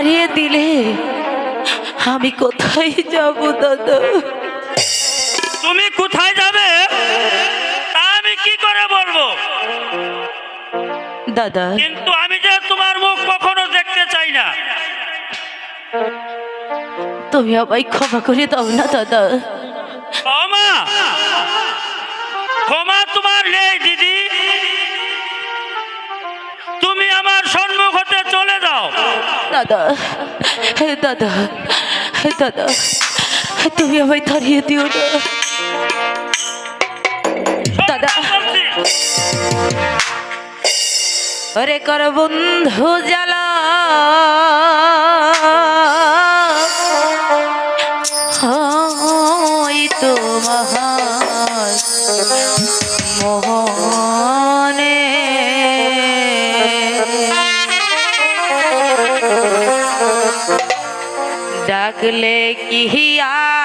তাড়িয়ে দিলে আমি কোথায় যাব দাদা? তুমি কোথায় যাবে তা আমি কি করে বলব? দাদা। কিন্তু আমি যে তোমার মুখ কখনো দেখতে চাই না। তুমি আমায় ক্ষমা করে দাও না দাদা। ক্ষমা? ক্ষমা তোমার নেই দিদি। তুমি আমার সম্মুখ হতে চলে যাও। দাদা দাদা দাদা তুমি আমায় তাড়িয়ে দিও না। দাদা। ওরে কর বন্ধু জ্বালা। ডাকলে কি আর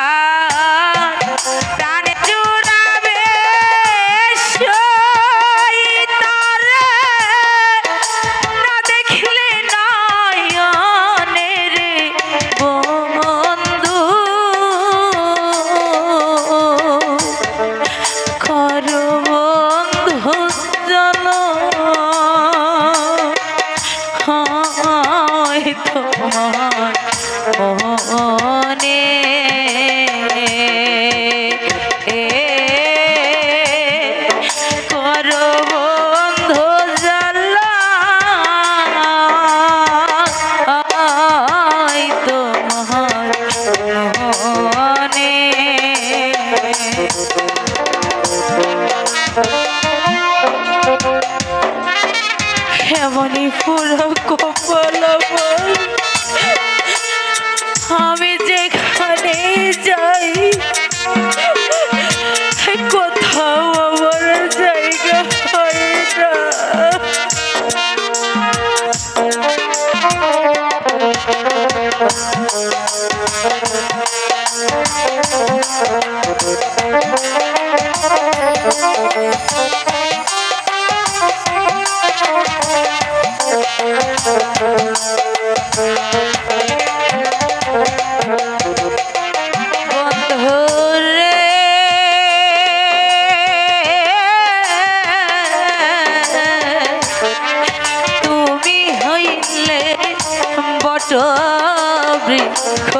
বৃক্ষ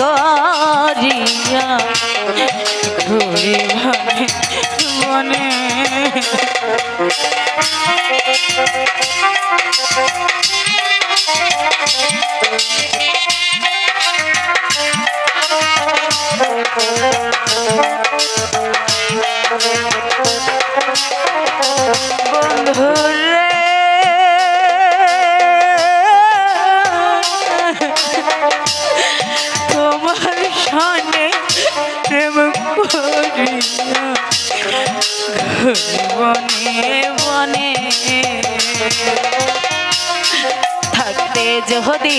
করিয়া ঘুরি ভাবে মনে। বনে বনে থাকতে যদি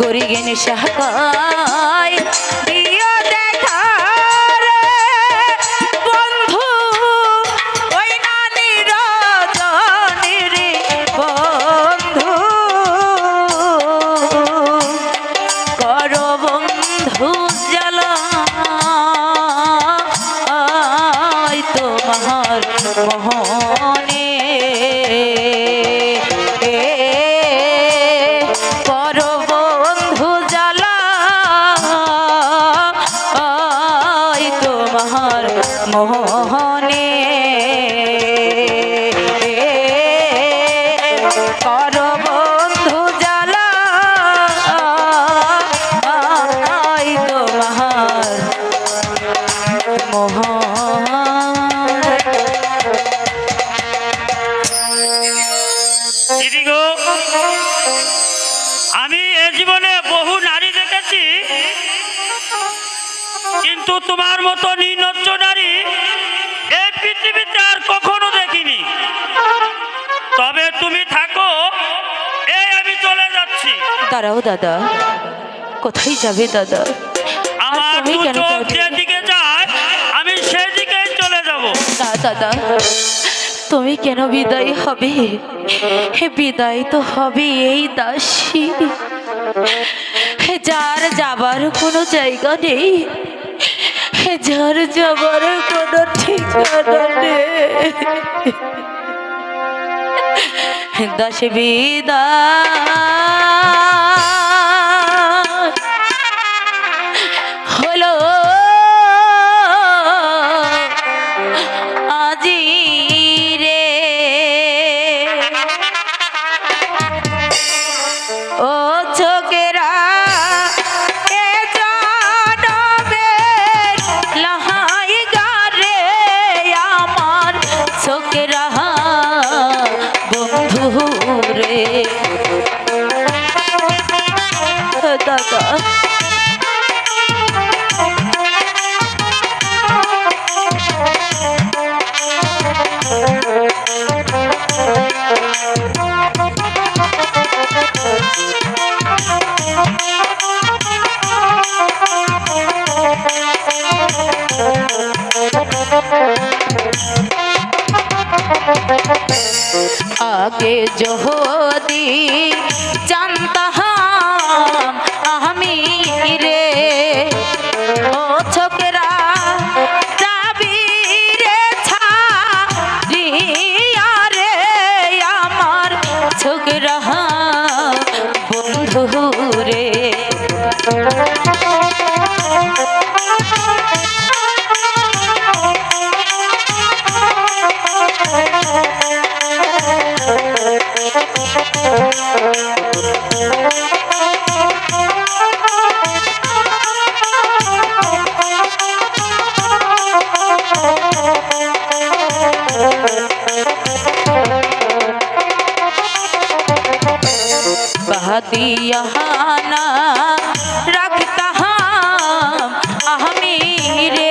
গরিগেন সাহায়। তোমার মতো নির্লজ্জ নারী এই পৃথিবীতে আর কখনো দেখিনি। তবে তুমি থাকো এই আমি চলে যাচ্ছি। দাঁড়াও দাদা কোথায় যাবে দাদা তুমি কেন বিদায় হবে? হে বিদায় তো হবে এই দাসী। যার যাবার কোনো জায়গা নেই। যার যাবার কোনো ঠিকানা নেই। দশ বিদায় দাদা আগে যদি জানতাম রে